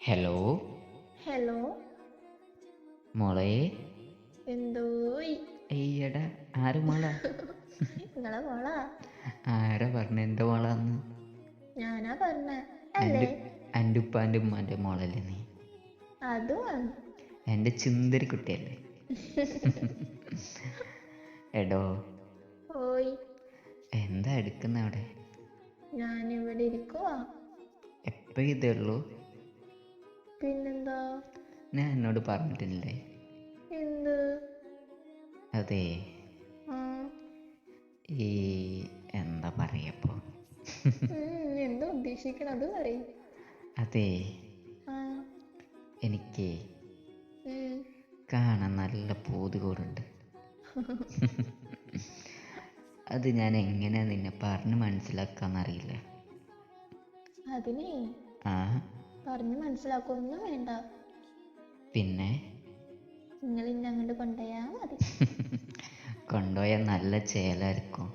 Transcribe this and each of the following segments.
Hello hello മോളെ? എന്തോയ് അയ്യടാ ആര് മോള? നിങ്ങളെ മോളാ? ആരാ പറഞ്ഞ എന്താ മോളാന്ന്? ഞാനാ പറഞ്ഞ. അല്ലേ? എന്റെ ഉപ്പാന്റെ മോളല്ലേ നീ? അതുമാണ് എന്റെ ചിന്തരി കുട്ടിയല്ലേ? എടോ. ഓയ് എന്താ എടുക്കുന്ന അവിടെ? ഞാനിവിടെ ഇരിക്കുവാ. എപ്പ ഇതേ ഉള്ളൂ? പിന്നെന്താ? ഞാൻ എന്നോട് പറഞ്ഞിട്ടില്ലേ? എന്ത്? അതെ. ഈ എന്താ പറയപ്പോ എന്താ ഉദ്ദേശിക്കണം? ഉദ്ദേശിക്കണത് പറയും. അതെ. എനിക്ക്. കാണാൻ നല്ല പൂതുകൂടുണ്ട്. അത് ഞാൻ എങ്ങനെയാ നിന്നെ പറഞ്ഞ് മനസ്സിലാക്കാന്നറിയില്ല. അതിനെ? ആ. പറഞ്ഞ് മനസ്സിലാക്കൊന്നും വേണ്ട. പിന്നെ? നിങ്ങൾ ഇന്നെ അങ്ങോട്ട് കൊണ്ടുപോയാ മതി. കൊണ്ടുപോയ നല്ല ചേലായിരിക്കും.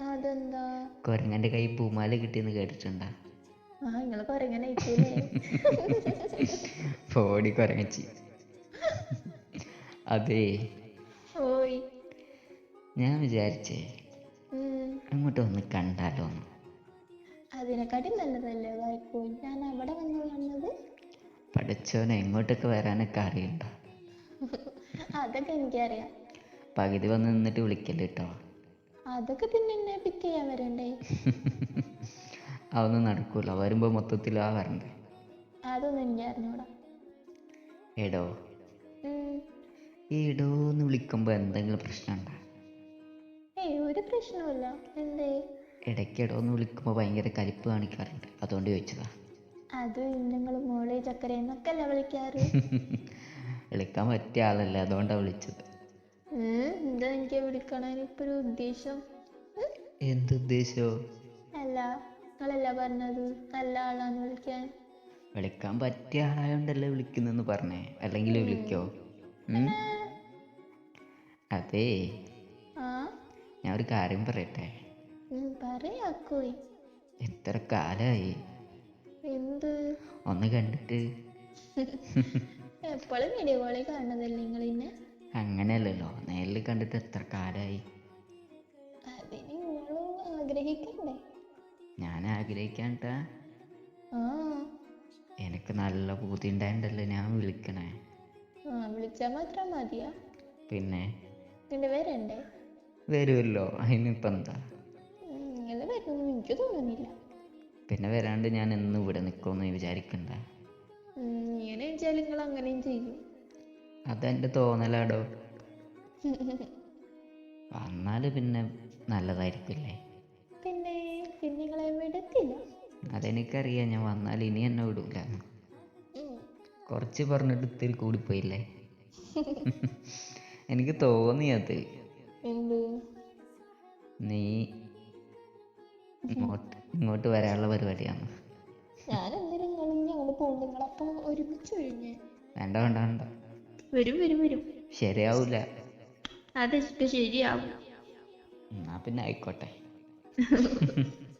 അതെന്താ? കൊരങ്ങന്റെ കൈ പൂമാല കിട്ടിയെന്ന് കേട്ടിട്ടുണ്ടാ? ആ നിങ്ങൾ കൊരങ്ങനെ പോടി കൊരങ്ങച്ചി. അതെ. ഓയ് ഞാൻ വിചാരിച്ചേ. അങ്ങോട്ട് ഒന്ന് കണ്ടാലോ അതിനെക്കാട്ടി നല്ലതല്ലേ വായിക്കൂ ഞാൻ അവിടെ വന്ന് കാണുന്നത്? പഠിച്ചവനെ എങ്ങോട്ടൊക്കെ വരാനൊക്കെ അറിയണ്ട. അതൊക്കെ എനിക്കറിയാം. പകുതി വന്ന് നിന്നിട്ട് വിളിക്കല്ലേ കേട്ടോ അതൊക്കെ പിന്നെ എന്നെ പിക്ക് ചെയ്യാൻ വരണ്ടേ? അതൊന്നും നടക്കൂല. വരുമ്പോ മൊത്തത്തിൽ ആ വരണ്ടേ? അതൊന്നും എനിക്ക് അറിഞ്ഞൂടാ. എടോ. എടോന്ന് വിളിക്കുമ്പോ എടോ എന്ന് വിളിക്കുമ്പോൾ എന്തെങ്കിലും പ്രശ്നമുണ്ടോ? ഏയ് ഒരു പ്രശ്നവുമില്ല. എന്തേ? ഇടയ്ക്ക് എടോ എന്ന് വിളിക്കുമ്പോൾ ഭയങ്കര കലിപ്പ് കാണിക്കാറുണ്ട്. അതുകൊണ്ട് ചോദിച്ചതാ. അത് നിങ്ങൾ മോളെ ചക്കര എന്നൊക്കെ അല്ല വിളിക്കാറ്? വിളിക്കാൻ പറ്റിയ ആളല്ല അതുകൊണ്ടാണ് വിളിച്ചത്. എന്താ എനിക്ക് ഇപ്പൊ ഒരു ഉദ്ദേശം? എന്ത് അല്ല നിങ്ങളല്ല പറഞ്ഞത് നല്ല ആളാന്ന് വിളിക്കാൻ? വിളിക്കാൻ പറ്റിയ ആളായോണ്ടല്ലേ വിളിക്കുന്നെന്ന് പറഞ്ഞേ. അല്ലെങ്കിൽ വിളിക്കോ? അതേ. ഞാൻ ഒരു കാര്യം പറയട്ടെ. പറയാക്കോയ് എത്ര കാലായി? എന്ത്? ഒന്ന് കണ്ടിട്ട്. എപ്പോഴും വീഡിയോ കോളിൽ കാണുന്നതല്ലേ നിങ്ങൾ ഇന്നെ? അങ്ങനെയല്ലല്ലോ. നേരിൽ കണ്ടിട്ട് എത്ര കാലായി? അതിന് നിങ്ങളും ആഗ്രഹിക്കണ്ടേ? ഞാൻ ആഗ്രഹിക്കാണ്ടാ. എനിക്ക് നല്ല ബുദ്ധി ഉണ്ടായിട്ടല്ലേ ഞാൻ വിളിക്കണേ. ആ വിളിച്ചാൽ മാത്രം മതിയാ? പിന്നെ? നിന്റെ വരണ്ടേ വരുമല്ലോ അതിനിപ്പോൾ എന്താ എനിക്ക് തോന്നുന്നില്ല. പിന്നെ വരാണ്ട് ഞാൻ എന്നും ഇവിടെ നിൽക്കുമെന്ന് വിചാരിക്കണ്ട. ഇങ്ങനെ വെച്ചാൽ നിങ്ങൾ അങ്ങനെയും ചെയ്യും. അതെന്റെ തോന്നലാടോ. വന്നാൽ പിന്നെ നല്ലതായിരിക്കില്ലേ പിന്നെ പിന്നെ നിങ്ങളെ വിടത്തില്ല. അതെനിക്കറിയാം ഞാൻ വന്നാൽ ഇനി എന്നെ വിടൂല. കുറച്ച് പറഞ്ഞിട്ട് ഇത്തിരി കൂടിപ്പോയില്ലേ? എനിക്ക് തോന്നിയത് നീ ഇങ്ങോട്ട് ഇങ്ങോട്ട് വരാനുള്ള പരിപാടിയാണ്. ഞാൻ എന്തിനും ഞങ്ങൾ പോകും നിങ്ങളപ്പം ഒരുമിച്ച് കഴിഞ്ഞ് വേണ്ട വേണ്ട വേണ്ട. വരും വരും വരും. ശരിയാവൂല. അതൊക്കെ ശരിയാവും. എന്നാ പിന്നെ ആയിക്കോട്ടെ.